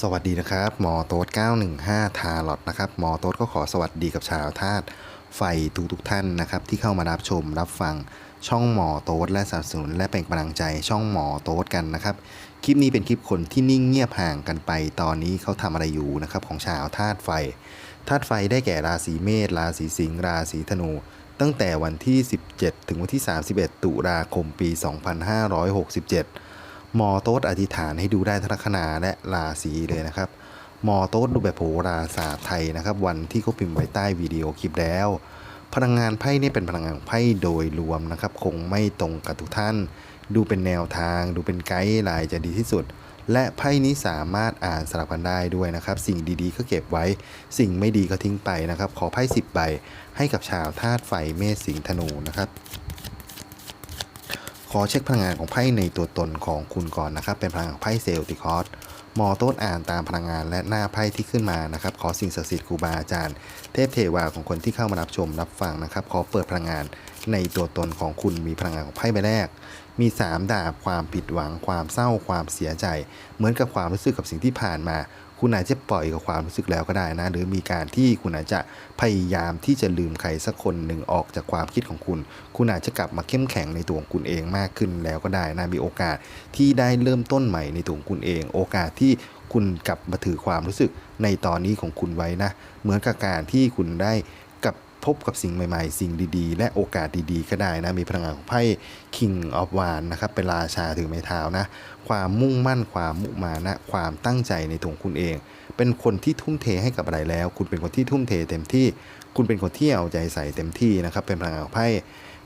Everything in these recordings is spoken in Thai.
สวัสดีนะครับ หมอโต๊ด915 ทาร์ลอตนะครับ หมอโต๊ดก็ขอสวัสดีกับชาวธาตุไฟทุกทุกๆท่านนะครับ ที่เข้ามารับชมรับฟังช่องหมอโต๊ดและสนับสนุนและเป็นกำลังใจช่องหมอโต๊ดกันนะครับ คลิปนี้เป็นคลิปคนที่นิ่งเงียบห่างกันไป ตอนนี้เขาทำอะไรอยู่นะครับของชาวธาตุไฟธาตุไฟได้แก่ราศีเมษราศีสิงห์ราศีธนู ตั้งแต่วันที่ 17 ถึงวันที่ 31 ตุลาคมปี 2567 มอโต๊ดอธิษฐานให้ดูได้ทั้งลัคนาและราศีเลยนะครับ มอโต๊ดดูแบบโหราศาสตร์ไทยนะครับ วันที่เขาพิมพ์ไว้ใต้วิดีโอคลิปแล้ว พลังงานไพ่นี่เป็นพลังงานไพ่โดยรวมนะครับ คงไม่ตรงกับทุกท่าน ดูเป็นแนวทาง ดูเป็นไกด์ไลน์จะดีที่สุด และไพ่นี้สามารถอ่านสลับกันได้ด้วยนะครับ สิ่งดีๆก็เก็บไว้ สิ่งไม่ดีก็ทิ้งไปนะครับ ขอไพ่สิบใบให้กับชาวธาตุไฟเมษสิงห์ธนูนะครับ ขอเช็คพลังงานของไพ่ในตัวตนของคุณก่อนนะครับ เป็นพลังงานของไพ่เซลติคอสมอต้นอ่านตามพลังงานและหน้าไพ่ที่ขึ้นมานะครับ ขอสิ่งศักดิ์สิทธิ์ครูบาอาจารย์ เทพเทวาของคนที่เข้ามารับชมรับฟังนะครับ ขอเปิดพลังงานในตัวตนของคุณมีพลังงานของไพ่ใบแรก มี 3 ดาบความผิดหวังความเศร้าความเสียใจ เหมือนกับความรู้สึกกับสิ่งที่ผ่านมา คุณอาจจะปล่อยกับความรู้สึกแล้วก็ได้นะ หรือมีการที่คุณอาจจะพยายามที่จะลืมใครสักคนหนึ่งออกจากความคิดของคุณ คุณอาจจะกลับมาเข้มแข็งในตัวของคุณเองมากขึ้นแล้วก็ได้นะมีโอกาสที่ได้เริ่มต้นใหม่ในตัวของคุณเอง โอกาสที่คุณกลับมาถือความรู้สึกในตอนนี้ของคุณไว้นะ เหมือนกับการที่คุณได้ พบกับสิ่งใหม่ๆ สิ่งดีๆ และโอกาสดีๆ ก็ได้นะ มีพลังงานของไพ่ King of w a n นะครับ เป็นราชาถือไม้เท้านะ ความมุ่งมั่น ความมุมานะ ความตั้งใจในตัวคุณเอง เป็นคนที่ทุ่มเทให้กับอะไรแล้ว คุณเป็นคนที่ทุ่มเทเต็มที่ คุณเป็นคนที่เอาใจใส่เต็มที่นะครับ เป็นพลังงานของไพ่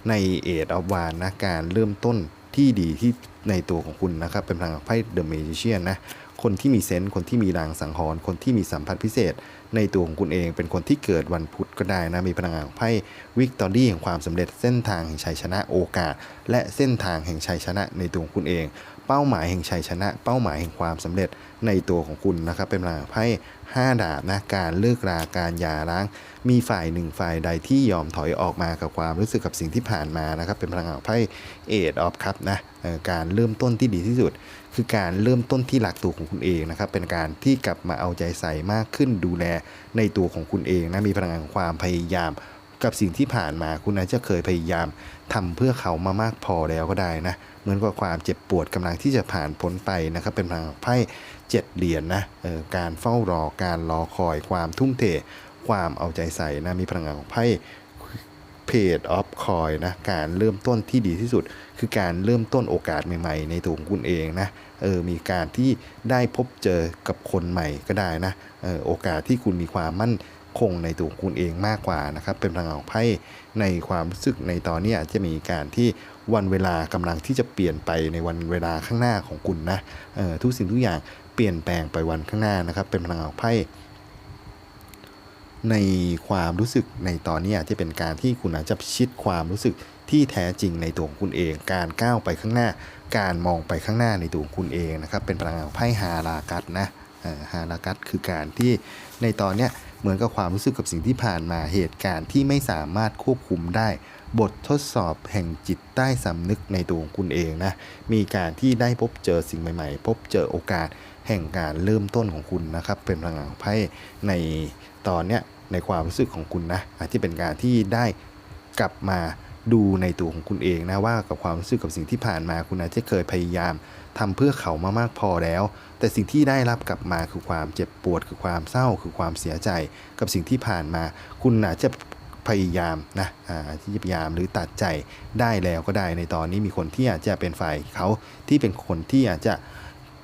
ในเอดออฟวานนะ การเริ่มต้นที่ดีที่ในตัวของคุณนะครับ เป็นพลังงานไพ่เดอะเมจิเชียนนะ คนที่มีเซนส์คนที่มีรางสังหรณ์คนที่มีสัมผัสพิเศษ ในตัวของคุณเอง เป็นคนที่เกิดวันพุธก็ได้นะมีพลังงานของไพ่วิกตอรี่แห่งความสำเร็จเส้นทางแห่งชัยชนะโอกาส และเส้นทางแห่งชัยชนะในตัวของคุณเอง เป้าหมายแห่งชัยชนะ เป้าหมายแห่งความสำเร็จในตัวของคุณนะครับ เป็นพลังงางไพ่ห้าดาบนะการเลิกราการหย่าร้าง มีฝ่ายหนึ่งฝ่ายใดที่ยอมถอยออกมากับความรู้สึกกับสิ่งที่ผ่านมานะครับ เป็นพลังงางไพ่เอ็ดออฟคัพนะการเริ่มต้นที่ดีที่สุด คือการเริ่มต้นที่หลักตัวของคุณเองนะครับ เป็นการที่กลับมาเอาใจใส่มากขึ้นดูแลในตัวของคุณเองนะมีพลังงานความพยายามกับสิ่งที่ผ่านมาคุณอาจจะเคยพยายามทำเพื่อเขามามากพอแล้วก็ได้นะ เหมือนกับความเจ็บปวดกำลังที่จะผ่านพ้นไปนะครับ เป็นพลังไพ่เจ็ดเหรียญนะออการเฝ้ารอการรอคอยความทุ่มเท ความเอาใจใส่นะมีพลังงานของไพ่เพจออฟคอยนะการเริ่มต้นที่ดีที่สุด คือการเริ่มต้นโอกาสใหม่ๆ ในตัวของคุณเองนะเออมีการที่ได้พบเจอกับคนใหม่ก็ได้นะเออโอกาสที่คุณมีความมั่น คงในตัวคุณเองมากกว่านะครับ เป็นพลังงานของไพ่ในความรู้สึกในตอนนี้อาจจะมีการที่วันเวลากำลังที่จะเปลี่ยนไปในวันเวลาข้างหน้าของคุณนะออทุกสิ่งทุกอย่างเปลี่ยนแปลงไปวันข้างหน้านะครับ เป็นพลังงานของไพ่ในความรู้สึกในตอนนี้อาจจะเป็นการที่คุณอาจจะชิตความรู้สึกที่แท้จริงในตัวของคุณเอง การก้าวไปข้างหน้า การมองไปข้างหน้าในตัวของคุณเองนะครับ เป็นพลังงานของไพ่ฮารากัสนะฮารากัสคือการที่ในตอนเนี้ย เหมือนกับความรู้สึกกับสิ่งที่ผ่านมาเหตุการณ์ที่ไม่สามารถควบคุมได้ บททดสอบแห่งจิตใต้สำนึกในตัวของคุณเองนะ มีการที่ได้พบเจอสิ่งใหม่ ๆ พบเจอโอกาสแห่งการเริ่มต้นของคุณนะครับ เป็นพลังงานไพ่ในตอนเนี้ยในความรู้สึกของคุณนะอาจจะเป็นการที่ได้กลับมาดูในตัวของคุณเองนะว่ากับความรู้สึกกับสิ่งที่ผ่านมาคุณอาจจะเคยพยายาม ทำเพื่อเขามามากพอแล้ว แต่สิ่งที่ได้รับกลับมาคือความเจ็บปวด คือความเศร้า คือความเสียใจ กับสิ่งที่ผ่านมา คุณอาจจะพยายามนะอ่าที่จะพยายามหรือตัดใจได้แล้วก็ได้ในตอนนี้มีคนที่อาจจะเป็นฝ่ายเขาที่เป็นคนที่อาจจะ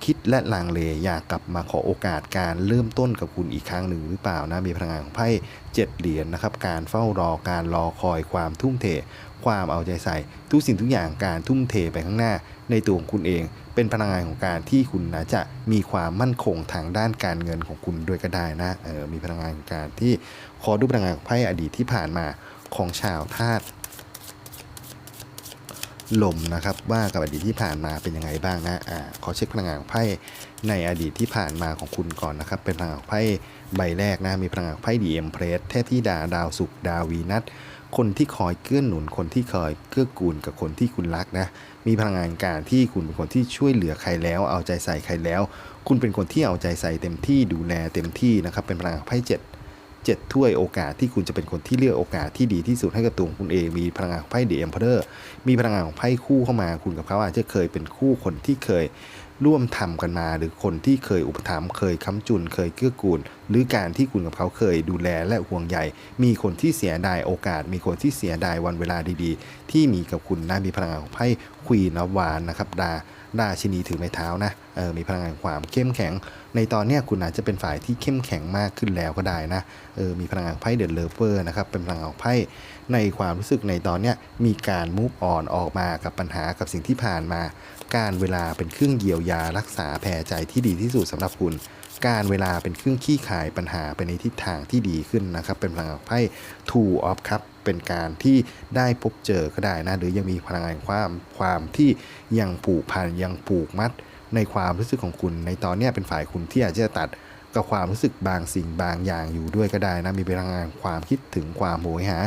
คิดและลังเลอยากกลับมาขอโอกาสการเริ่มต้นกับคุณอีกครั้งหนึ่งหรือเปล่านะมีพลังงานของไพ่เจ็ดเหรียญนะครับ การเฝ้ารอการรอคอยความทุ่มเท ความเอาใจใส่ ทุกสิ่งทุกอย่างการทุ่มเทไปข้างหน้า ในตัวของคุณเอง เป็นพลังงานของการที่คุณอาจจะมีความมั่นคงทางด้านการเงินของคุณด้วยก็ได้นะเออมีพลังงานของการที่ขอดูพลังงานของไพ่อดีตที่ผ่านมาของชาวธาตุ ลมนะครับ ว่ากับอดีตที่ผ่านมาเป็นยังไงบ้างนะอ่าขอเช็คพลังงานไพ่ในอดีตที่ผ่านมาของคุณก่อนนะครับ เป็นพลังงานไพ่ใบแรกนะมีพลังงานไพ่ดีเอ็มเพรสเทพธิดาดาวศุกดาววีนัสคนที่คอยเกื้อหนุนคนที่คอยเกื้อกูลกับคนที่คุณรักนะ มีพลังงานการที่คุณเป็นคนที่ช่วยเหลือใครแล้ว เอาใจใส่ใครแล้ว คุณเป็นคนที่เอาใจใส่เต็มที่ดูแลเต็มที่นะครับ เป็นพลังงานไพ่เจ็ด เจ็ดถ้วยโอกาสที่คุณจะเป็นคนที่เลือกโอกาสที่ดีที่สุดให้กับตัวคุณเอง มีพลังงานของไพ่เด e อ็มเพอร์มีพลังงานของไพ่คู่เข้ามา คุณกับเขาอาจจะเคยเป็นคู่คนที่เคยร่วมทำกันมา หรือคนที่เคยอุปถัมภ์เคยค้ำจุน เคยเกื้อกูล หรือการที่คุณกับเขาเคยดูแลและห่วงใยมีคนที่เสียดายโอกาส มีคนที่เสียดายวันเวลาดีๆ ที่มีกับคุณนะมีพลังงานของไพ่ควีนวานนะครับดา ราชินีถือไม้เท้านะเออมีพลังงานความเข้มแข็ง ในตอนนี้คุณอาจจะเป็นฝ่ายที่เข้มแข็งมากขึ้นแล้วก็ได้นะเออมีพลังงานไพ่เด e เลเวอร์นะครับเป็นพลังงานของไพ่ในความรู้สึกในตอนนี้มีการมูฟออนออกมากับปัญหากับสิ่งที่ผ่านมา การเวลาเป็นเครื่องเยียวยารักษาแผลใจที่ดีที่สุดสำหรับคุณ การเวลาเป็นเครื่องขี้ขายปัญหาไปในทิศทางที่ดีขึ้นนะครับ เป็นพลังงานของไพ่ Two of ครับเป็นการที่ได้พบเจอก็ได้นะ หรือยังมีพลังงานความความที่ยังผูกพันยังผูกมัดในความรู้สึกของคุณ ในตอนนี้เป็นฝ่ายคุณที่อาจจะตัด กับความรู้สึกบางสิ่งบางอย่างอยู่ด้วยก็ได้นะมีพลังงานความคิดถึงความโหยหา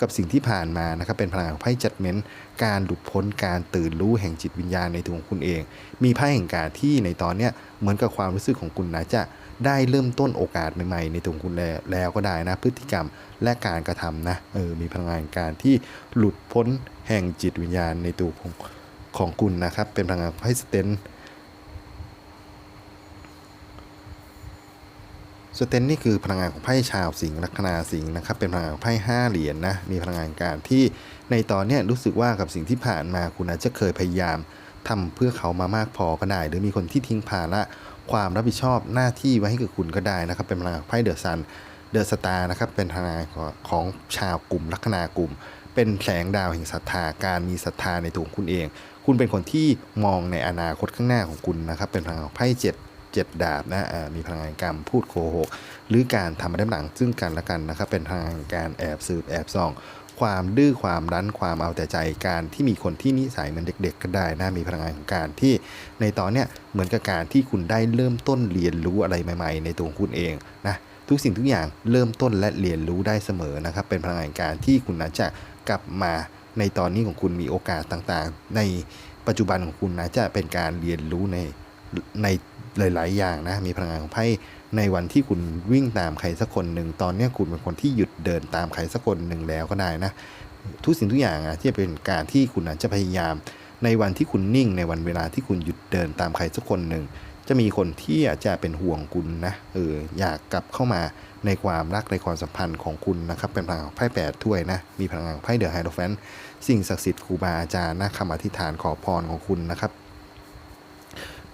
กับสิ่งที่ผ่านมานะครับเป็นพลังงานไพ่จัดเม้นการหลุดพ้นการตื่นรู้แห่งจิตวิญญาณในตัวของคุณเอง มีไพ่แห่งการที่ในตอนเนี้ยเหมือนกับความรู้สึกของคุณนะจะได้เริ่มต้นโอกาสใหม่ๆในตัวของคุณแลแล้วก็ได้นะพฤติกรรมและการกระทำนะเออมีพลังงานการที่หลุดพ้นแห่งจิตวิญญาณในตัวของของคุณนะครับเป็นพลังงานไพ่สเตน สเตนนี่คือพลังงานของไพ่ชาวสิงห์ลัคนาสิงห์นะครับเป็นพลังงานของไพ่ห้าเหรียญนะมีพลังงานการที่ในตอนนี้รู้สึกว่ากับสิ่งที่ผ่านมาคุณอาจจะเคยพยายามทำเพื่อเขามามากพอก็ได้ หรือมีคนที่ทิ้งภาระความรับผิดชอบหน้าที่ไว้ให้กับคุณก็ได้นะครับ เป็นพลังงานไพ่เดอะซันเดอะสตาร์นะครับเป็นพลังงานของชาวกลุ่มลัคนากลุ่ม เป็นแสงดาวแห่งศรัทธาการมีศรัทธาในตัวคุณเอง คุณเป็นคนที่มองในอนาคตข้างหน้าของคุณนะครับเป็นพลังงานไพ่เจ็ด เจ็ดดาบนะอ่ามีพลังงานการพูดโกหก หรือการทำมาด้านหลังซึ่งกันและกันนะครับเป็นพลังงานการแอบสืบแอบส่อง ความดื้อความรั้นความเอาแต่ใจการที่มีคนที่นิสัยเหมือนเด็ก ๆ ก็ได้นะมีพลังงานของการที่ในตอนเนี้ยเหมือนกับการที่คุณได้เริ่มต้นเรียนรู้อะไรใหม่ ๆ ในตัวคุณเองนะทุกสิ่งทุกอย่างเริ่มต้นและเรียนรู้ได้เสมอนะครับเป็นพลังงานการที่คุณอาจจะกลับมาในตอนนี้ของคุณมีโอกาสต่างๆ ในปัจจุบันของคุณนะจะเป็นการเรียนรู้ในใน หลาย ๆ อย่างนะ มีพลังงานของไพ่ในวันที่คุณวิ่งตามใครสักคนหนึ่งตอนนี้คุณเป็นคนที่หยุดเดินตามใครสักคนหนึ่งแล้วก็ได้นะ ทุกสิ่งทุกอย่างอะที่เป็นการที่คุณอาจจะพยายาม ในวันที่คุณนิ่ง ในวันเวลาที่คุณหยุดเดินตามใครสักคนหนึ่งจะมีคนที่อาจจะเป็นห่วงคุณนะเอออยากกลับเข้ามาในความรักในความสัมพันธ์ของคุณนะครับ เป็นพลังของไพ่แปดถ้วยนะ มีพลังงานของไพ่เดอะไฮโดรแฟนสิ่งศักดิ์สิทธิ์ครูบาอาจารย์นะคำอธิษฐานขอพรของคุณนะครับ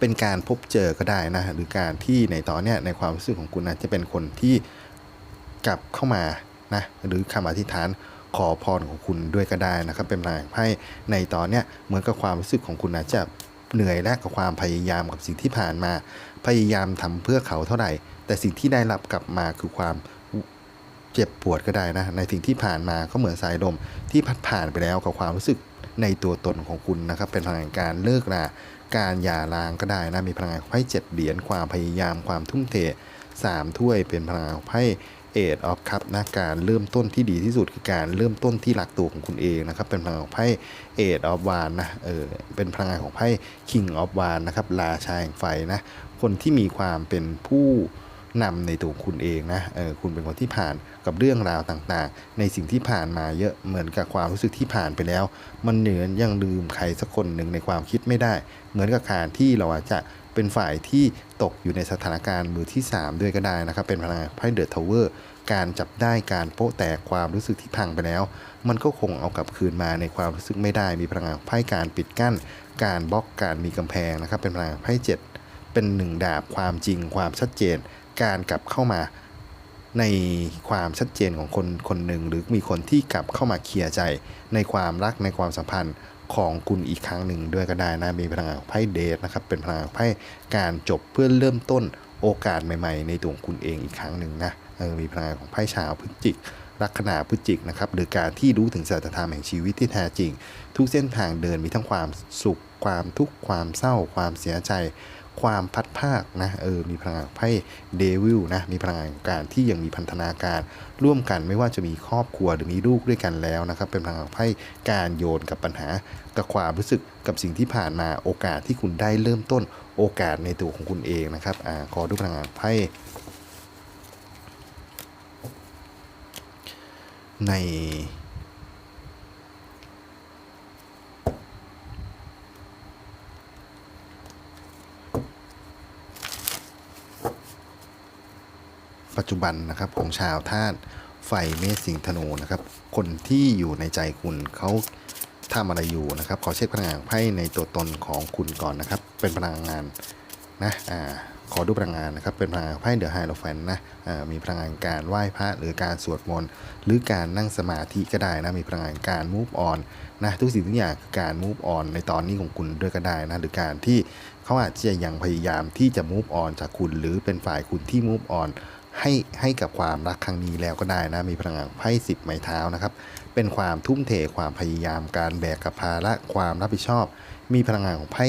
เป็นการพบเจอก็ได้นะหรือการที่ในตอนเนี้ยในความรู้สึกของคุณอาจะเป็นคนที่กลับเข้ามานะหรือคำอธิษฐานขอพรของคุณด้วยก็ได้นะครับ เป็นพลังไพ่ในตอนเนี้ยเหมือนกับความรู้สึกของคุณอาจะเหนื่อยและกับความพยายามกับสิ่งที่ผ่านมา พยายามทำเพื่อเขาเท่าไหร่ แต่สิ่งที่ได้รับกลับมาคือความเจ็บปวดก็ได้นะ ในสิ่งที่ผ่านมาก็เหมือนสายลมที่พัดผ่านไปแล้วกับความรู้สึกในตัวตนของคุณนะครับ เป็นพลังงานการเลิกรา การหย่าร้างก็ได้นะมีพลังงานของไพ่เจ็ดเหรียญความพยายามความทุ่มเทสามถ้วยเป็นพลังงานของไพ่เอ็ดออฟคัพนะการเริ่มต้นที่ดีที่สุดคือการเริ่มต้นที่หลักตัวของคุณเองนะครับ เป็นพลังงานของไพ่เอ็ดออฟวานนะเออเป็นพลังงานของไพ่คิงออฟวานนะครับราชาแห่งไฟนะคนที่มีความเป็นผู้ นำในตัวคุณเองนะเออคุณเป็นคนที่ผ่านกับเรื่องราวต่างๆ ในสิ่งที่ผ่านมาเยอะเหมือนกับความรู้สึกที่ผ่านไปแล้ว มันเหนือนยังลืมใครสักคนหนึ่งในความคิดไม่ได้ เหมือนกับการที่เราอาจจะเป็นฝ่ายที่ตกอยู่ในสถานการณ์มือที่ 3 ด้วยก็ได้นะครับ เป็นพลังงานไพ่เดอะทาวเวอร์การจับได้การโป๊ะแตกความรู้สึกที่พังไปแล้ว มันก็คงเอากลับคืนมาในความรู้สึกไม่ได้ มีพลังงานไพ่การปิดกั้น การบล็อกการมีกำแพงนะครับ เป็นพลังงานไพ่เจ็ดเป็นหนึ่งดาบความจริงความชัดเจน การกลับเข้ามาในความชัดเจนของคนคนหนึ่งหรือมีคนที่กลับเข้ามาเคลียร์ใจในความรักในความสัมพันธ์ของคุณอีกครั้งหนึ่งด้วยก็ได้นะมีพลังงานไพ่เดทนะครับเป็นพลังงานไพ่การจบเพื่อเริ่มต้นโอกาสใหม่ๆ ในตัวคุณเองอีกครั้งหนึ่งนะเออมีพลังงานของไพ่ชาวพฤศจิกลัคนาพฤศจิกนะครับหรือการที่รู้ถึงสัจธรรมแห่งชีวิตที่แท้จริง ทุกเส้นทางเดินมีทั้งความสุขความทุกข์ความเศร้าความเสียใจ ความพัดภาคนะเออมีพลังงานไพ่เดวิลนะมีพลังงานการที่ยังมีพันธนาการร่วมกันไม่ว่าจะมีครอบครัวหรือมีลูกด้วยกันแล้วนะครับเป็นพลังงานไพ่การโยนกับปัญหากับความรู้สึกกับสิ่งที่ผ่านมาโอกาสที่คุณได้เริ่มต้นโอกาสในตัวของคุณเองนะครับอ่าขอดูพลังงานไพ่ใน ปัจจุบันนะครับของชาวธาตุไฟเมษสิงห์ธนูนะครับ คนที่อยู่ในใจคุณเขาทำอะไรอยู่นะครับ ขอเช็คพลังงานไพ่ในตัวตนของคุณก่อนนะครับ เป็นพลังงานนะอ่าขอดูพลังงานนะครับ เป็นพลังงานไพ่เดอะไฮโลแฟนนะอ่ามีพลังงานการไหว้พระหรือการสวดมนต์หรือการนั่งสมาธิก็ได้นะมีพลังงานการ move on นะทุกสิ่งทุกอย่างคือการ move on ในตอนนี้ของคุณด้วยก็ได้นะหรือการที่เขาอาจจะยังพยายามที่จะ move on จากคุณ หรือเป็นฝ่ายคุณที่ move on ให้ให้กับความรักครั้งนี้แล้วก็ได้นะมีพลังงานไพ่สิบไม้เท้านะครับ เป็นความทุ่มเทความพยายามการแบกกับภาระความรับผิดชอบ มีพลังงานของไพ่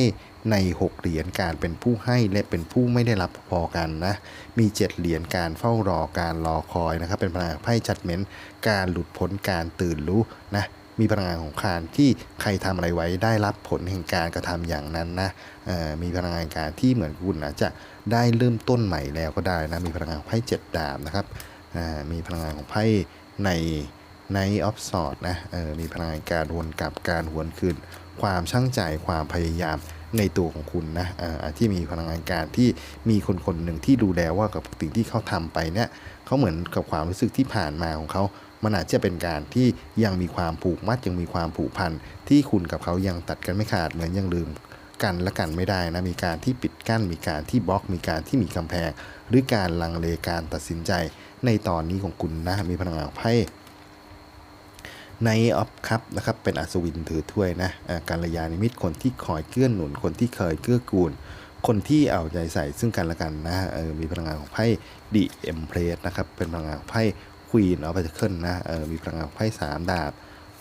ใน 6 เหรียญการเป็นผู้ให้และเป็นผู้ไม่ได้รับพอกันนะมี 7 เหรียญการเฝ้ารอการรอคอยนะครับเป็นพลังงานไพ่จัดเม้นการหลุดพ้นการตื่นรู้นะ มีพลังงานของการที่ใครทำอะไรไว้ได้รับผลแห่งการกระทำอย่างนั้นนะมีพลังงานการที่เหมือนคุณอาจจะได้เริ่มต้นใหม่แล้วก็ได้นะมีพลังงานไพ่เจ็ดดาบนะครับมีพลังงานของไพ่ในในออฟสอดนะมีพลังงานการวนกลับการหวนคืนความช่างใจความพยายามในตัวของคุณนะที่มีพลังงานการที่มีคนคนหนึ่งที่ดูแลว่ากับสิ่งที่เขาทำไปเนี่ยเขาเหมือนกับความรู้สึกที่ผ่านมาของเขา มันอาจจะเป็นการที่ยังมีความผูกมัดยังมีความผูกพันที่คุณกับเขายังตัดกันไม่ขาดเหมือนยังลืมกันและกันไม่ได้นะมีการที่ปิดกั้น มีการที่บล็อก มีการที่มีกำแพง หรือการลังเลการตัดสินใจ ในตอนนี้ของคุณนะมีพลังงานไพ่ในออฟคัพนะครับเป็นอัศวินถือถ้วยนะอ่าการยานิมิตคนที่คอยเกื้อหนุนคนที่เคยเกื้อกูล คนที่เอาใจใส่ซึ่งกันและกันนะออมีพลังงานของไพ่ดีเอ็มเพรสนะครับเป็นพลังงานของไพ่ ควีนออฟเ t เคิลนะเออมีพลังงานไพ่สามดาบ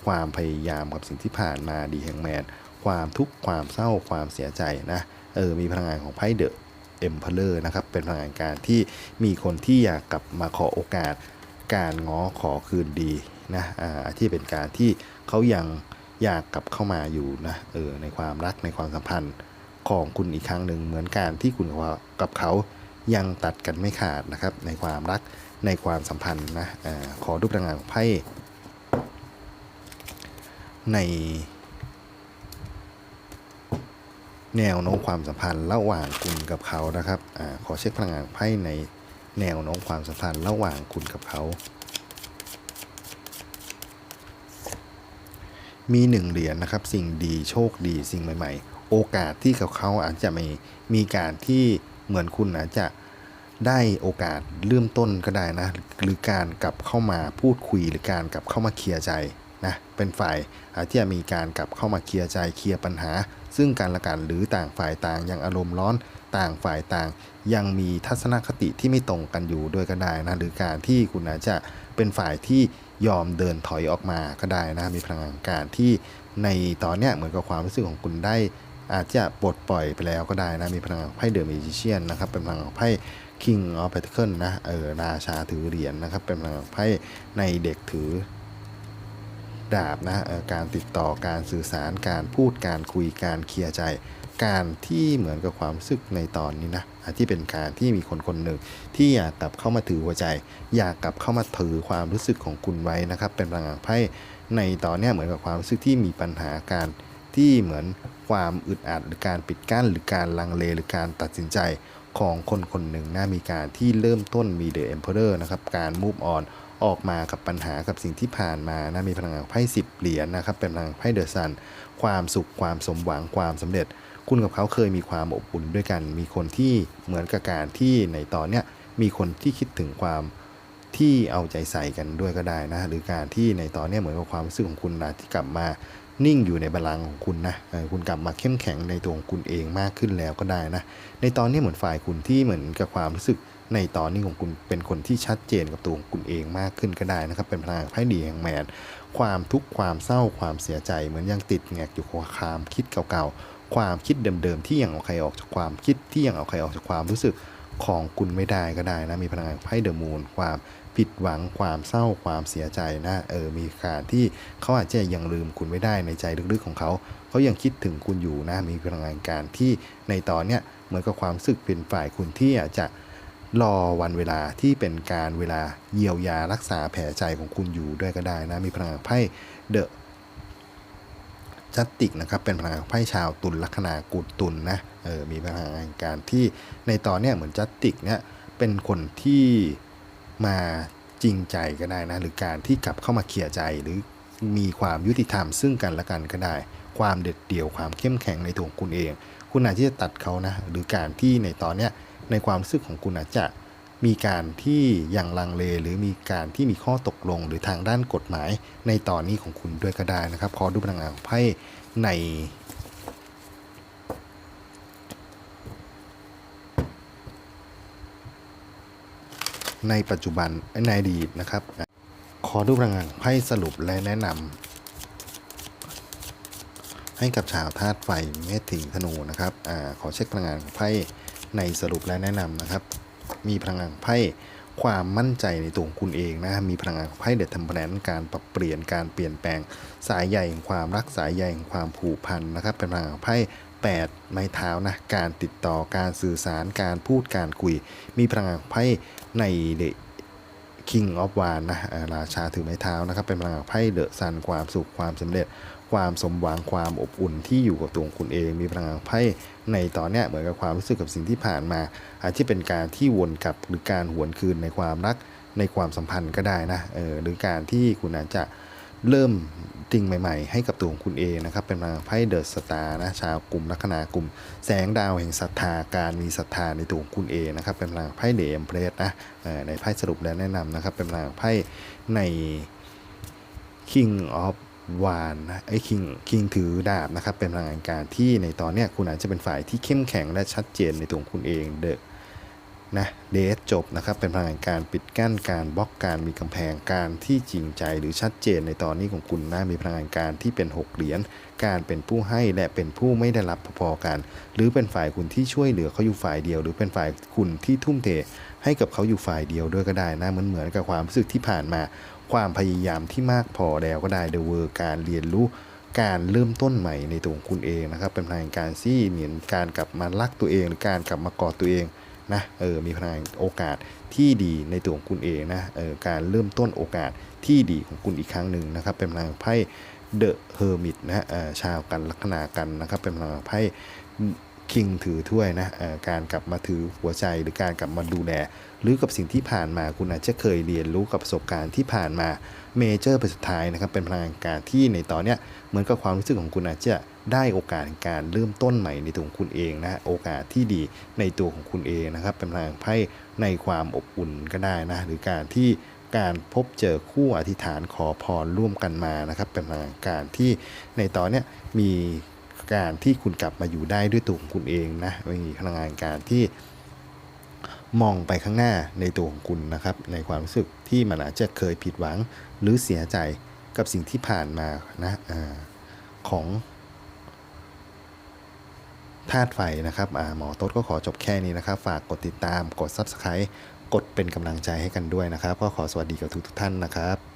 ความพยายามกับสิ่งที่ผ่านมาดีแฮงแมน ความทุกข์ความเศร้าความเสียใจนะเออมีพลังงานของไพ่เดอะเอ็มเพลเลอร์นะครับเป็นพลังงานการที่มีคนที่อยากกลับมาขอโอกาส การง้อขอคืนดีนะอ่าที่เป็นการที่เขายังอยากกลับเข้ามาอยู่นะเออในความรักในความสัมพันธ์ของคุณอีกครั้งหนึ่งเหมือนการที่คุณกับเขายังตัดกันไม่ขาดนะครับในความรัก ในความสัมพันธ์นะอขอดูพลังงานของไพ่ใน แนวโน้มความสัมพันธ์ระหว่างคุณกับเขานะครับอขอเช็คพลังงานไพ่ในแนวโน้มความสัมพันธ์ระหว่างคุณกับเขา มีหนึ่งเหรียญนะครับ สิ่งดีโชคดีสิ่งใหม่ ๆ โอกาสที่กับเขาอาจจะมีมีการที่เหมือนคุณอาจจะ ได้โอกาสเริ่มต้นก็ได้นะ หรือการกลับเข้ามาพูดคุยหรือการกลับเข้ามาเคลียร์ใจนะเป็นฝ่ายอาจจะมีการกลับเข้ามาเคลียร์ใจเคลียร์ปัญหา ซึ่งกันและกันหรือต่างฝ่ายต่างยังอารมณ์ร้อนต่างฝ่ายต่าง ยังมีทัศนคติที่ไม่ตรงกันอยู่ด้วยก็ได้นะหรือการที่คุณอาจจะเป็นฝ่ายที่ยอมเดินถอยออกมาก็ได้นะมีพลังงานการที่ในตอนเนี้ยเหมือนกับความรู้สึกของคุณได้ อาจจะปลดปล่อยไปแล้วก็ได้นะ มีพลังไพ่เดอะมิจิเชียนนะครับ เป็นพลังไพ่ King of Pentacle นะ เออราชาถือเหรียญนะครับ เป็นพลังไพ่ในเด็กถือดาบนะออการติดต่อการสื่อสารการพูดการคุยการเคลียร์ใจ การที่เหมือนกับความรู้สึกในตอนนี้นะที่เป็นการที่มีคนคนหนึ่ง ที่อยากกลับเข้ามาถือหัวใจ อยากกลับเข้ามาถือความรู้สึกของคุณไว้นะครับ เป็นพลังไพ่ในตอนนี้เหมือนกับความรู้สึกที่มีปัญหาการที่เหมือน ความอึดอัดหรือการปิดกั้น หรือการลังเลหรือการตัดสินใจของคนคนหนึ่งนะมีการที่เริ่มต้นมีเดอะเอ็มเพอเรอร์นะครับการ move on ออกมากับปัญหากับสิ่งที่ผ่านมานะมีพลังงานไพ่สิบเหรียญนะครับ เป็นพลังไพ่เดอะซัน ความสุขความสมหวังความสำเร็จ คุณกับเขาเคยมีความอบอุ่นด้วยกัน มีคนที่เหมือนกับการที่ในตอนเนี้ยมีคนที่คิดถึงความที่เอาใจใส่กันด้วยก็ได้นะ หรือการที่ในตอนนี้เหมือนกับความรู้สึกของคุณนะที่กลับมา นิ่งอยู่ในบัลลังของคุณนะคุณกลับมาเข้มแข็งในตัวของคุณเองมากขึ้นแล้วก็ได้นะ ในตอนนี้เหมือนฝ่ายคุณที่เหมือนกับความรู้สึกในตอนนี้ของคุณเป็นคนที่ชัดเจนกับตัวของคุณเองมากขึ้นก็ได้นะครับ เป็นพลังไพ่ดีแห่งแมนความทุกข์ความเศร้าความเสียใจเหมือนยังติดแงกอยู่กับความคิดเก่าๆ ความคิดเดิมๆ ที่ยังเอาใครออกจากความคิดที่ยังเอาใครออกจากความรู้สึกของคุณไม่ได้ก็ได้นะมีพลังงานไพ่เดอะมูนความ ผิดหวังความเศร้าความเสียใจนะเออมีการที่เขาอาจจะยังลืมคุณไม่ได้ในใจลึกๆของเขาเขายังคิดถึงคุณอยู่นะมีพลังงานการที่ในตอนเนี้ยเหมือนกับความรู้สึกเป็นฝ่ายคุณที่อาจจะรอวันเวลาที่เป็นการเวลาเยียวยารักษาแผลใจของคุณอยู่ด้วยก็ได้นะมีพลังงานไพ่เดอะจัตติกนะครับเป็นพลังงานไพ่ชาวตุลลัคนากุดตุลนะเออมีพลังงานการที่ในตอนเนี้ยเหมือนจัตติกเนี่ยเป็นคนที่ มาจริงใจก็ได้นะ หรือการที่กลับเข้ามาเคลียร์ใจหรือมีความยุติธรรมซึ่งกันและกันก็ได้ ความเด็ดเดี่ยวความเข้มแข็งในตัวของคุณเอง คุณอาจจะตัดเขานะหรือการที่ในตอนเนี้ยในความรู้สึกของคุณอาจจะมีการที่ยังลังเล หรือมีการที่มีข้อตกลง หรือทางด้านกฎหมายในตอนนี้ของคุณด้วยก็ได้นะครับขอดูพลังงานไพ่ใน ในปัจจุบันในอดีตนะครับ ขอดูพลังงานไพ่สรุปและแนะนำให้กับชาวธาตุไฟเมษถึงธนูนะครับอขอเช็คพลังงานไพ่ในสรุปและแนะนำนะครับ มีพลังงานไพ่ความมั่นใจในตัวของคุณเองนะ มีพลังงานไพ่เด็ดทำแผนการปรับเปลี่ยนการเปลี่ยนแปลงสายใยแห่งความรักสายใยแห่งความผูกพันนะครับ เป็นพลังงานไพ่8 ไม้เท้านะการติดต่อการสื่อสารการพูดการคุย มีพลังงานไพ่ในเด King of w a n นะราชาถือไม้เท้านะครับ เป็นพลังงานไพ่เดอะซันความสุขความสำเร็จ ความสมหวังความอบอุ่นที่อยู่กับตัวคุณเอง มีพลังงานไพ่ในตอนเนี้ยเหมือนกับความรู้สึกกับสิ่งที่ผ่านมา อาจจะเป็นการที่วนกลับหรือการหวนคืนในความรักในความสัมพันธ์ก็ได้นะเออหรือการที่คุณอาจจะ เริ่มสิ่งใหม่ๆ ให้กับตัวของคุณเองนะครับ เป็นพลังไพ่เดอะสตาร์นะชาวกลุ่มลัคนากลุ่ม แสงดาวแห่งศรัทธาการมีศรัทธาในตัวของคุณเองนะครับ เป็นพลังไพ่เดมเพรสนะในไพ่สรุปและแนะนำนะครับ เป็นพลังไพ่ใน King of วานนะไอ้ King King ถือดาบนะครับ เป็นพลังงานการที่ในตอนเนี้ยคุณอาจจะเป็นฝ่ายที่เข้มแข็งและชัดเจนในตัวของคุณเองเดอะ นะเดทจบนะครับ เป็นพลังงานการปิดกั้นการบล็อกการมีกำแพงการที่จริงใจหรือชัดเจนในตอนนี้ของคุณนะมีพลังงานการที่เป็น 6 เหรียญการเป็นผู้ให้และเป็นผู้ไม่ได้รับพอๆกัน หรือเป็นฝ่ายคุณที่ช่วยเหลือเขาอยู่ฝ่ายเดียว หรือเป็นฝ่ายคุณที่ทุ่มเท ให้กับเขาอยู่ฝ่ายเดียวด้วยก็ได้นะเหมือนเหมือนกับความรู้สึกที่ผ่านมา ความพยายามที่มากพอแล้วก็ได้เดเวอร์การเรียนรู้การเริ่มต้นใหม่ในตัวของคุณเองนะครับ เป็นพลังการที่เหมือนการกลับมารักตัวเองหรือการกลับมากอดตัวเอง นะเออมีพลังโอกาสที่ดีในตัวของคุณเองนะเออการเริ่มต้นโอกาสที่ดีของคุณอีกครั้งหนึ่งนะครับ เป็นพลังไพ่เดอะเฮอร์มิตนะเอ่อชาวกันลัคนากันนะครับ เป็นพลังไพ่คิงถือถ้วยนะเอ่อการกลับมาถือหัวใจหรือการกลับมาดูแล หรือกับสิ่งที่ผ่านมาคุณอาจจะเคยเรียนรู้กับประสบการณ์ที่ผ่านมาเมเจอร์เป็นสุดท้ายนะครับเป็นพลังการที่ในตอนเนี้ยเหมือนกับความรู้สึกของคุณอาจจะ ได้โอกาสในการเริ่มต้นใหม่ในตัวของคุณเองนะโอกาสที่ดีในตัวของคุณเองนะครับ เป็นพลังไพ่ในความอบอุ่นก็ได้นะหรือการที่การพบเจอคู่อธิษฐานขอพรร่วมกันมานะครับ เป็นพลังการที่ในตอนเนี้ยมีการที่คุณกลับมาอยู่ได้ด้วยตัวของคุณเองนะมีพลังงานการที่มองไปข้างหน้าในตัวของคุณนะครับ ในความรู้สึกที่มันอาจจะเคยผิดหวังหรือเสียใจกับสิ่งที่ผ่านมานะอของ ธาตุไฟนะครับหมอโต๊ดก็ขอจบแค่นี้นะครับ ฝากกดติดตามกด Subscribe กดเป็นกำลังใจให้กันด้วยนะครับ ก็ขอสวัสดีกับทุกๆท่านนะครับ